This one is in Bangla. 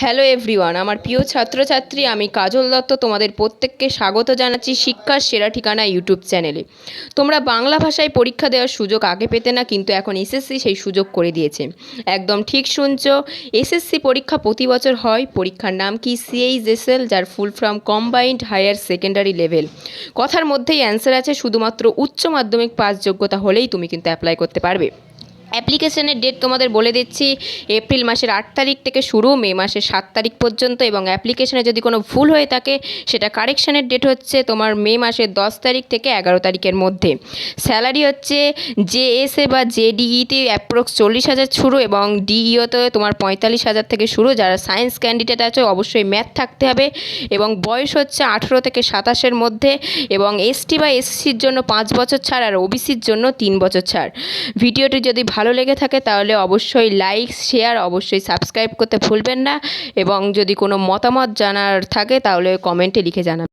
হ্যালো এভরিওয়ান আমার প্রিয় ছাত্রছাত্রী, আমি কাজল দত্ত তোমাদের প্রত্যেককে স্বাগত জানাচ্ছি শিক্ষার সেরা ঠিকানা ইউটিউব চ্যানেলে তোমরা বাংলা ভাষায় পরীক্ষা দেওয়ার সুযোগ আগে পেতে না, কিন্তু এখন এসএসসি সেই সুযোগ করে দিয়েছে। একদম ঠিক শুনছ এসএসসি পরীক্ষা প্রতি বছর হয়, পরীক্ষার নাম কি? সিএইচএসএল যার full form combined higher secondary level কথার মধ্যেই অ্যান্সার আছে, শুধুমাত্র উচ্চ মাধ্যমিক পাস যোগ্যতা হলেই তুমি কিন্তু অ্যাপ্লাই করতে পারবে। অ্যাপ্লিকেশনের ডেট তোমাদের বলে দিচ্ছি, এপ্রিল মাসের আট তারিখ থেকে শুরু, মে মাসের সাত তারিখ পর্যন্ত এবং অ্যাপ্লিকেশনে যদি কোনো ভুল হয়ে থাকে, সেটা কারেকশানের ডেট হচ্ছে তোমার মে মাসের দশ তারিখ থেকে এগারো তারিখের মধ্যে। স্যালারি হচ্ছে জেএসএ বা জেডিইতে অ্যাপ্রক্স চল্লিশ হাজার শুরু এবং ডিইওতে তোমার পঁয়তাল্লিশ হাজার থেকে শুরু। যারা সায়েন্স ক্যান্ডিডেট আছে, অবশ্যই ম্যাথ থাকতে হবে এবং বয়স হচ্ছে আঠেরো থেকে সাতাশের মধ্যে এবং এসটি বা এসসির জন্য পাঁচ বছর ছাড় আর ওবিসির জন্য তিন বছর ছাড়। ভিডিওটি যদি ভালো লেগে থাকে তাহলে অবশ্যই লাইক শেয়ার অবশ্যই সাবস্ক্রাইব করতে ভুলবেন না। এবং যদি কোনো মতামত জানার থাকে তাহলে কমেন্টে লিখে জানাবেন।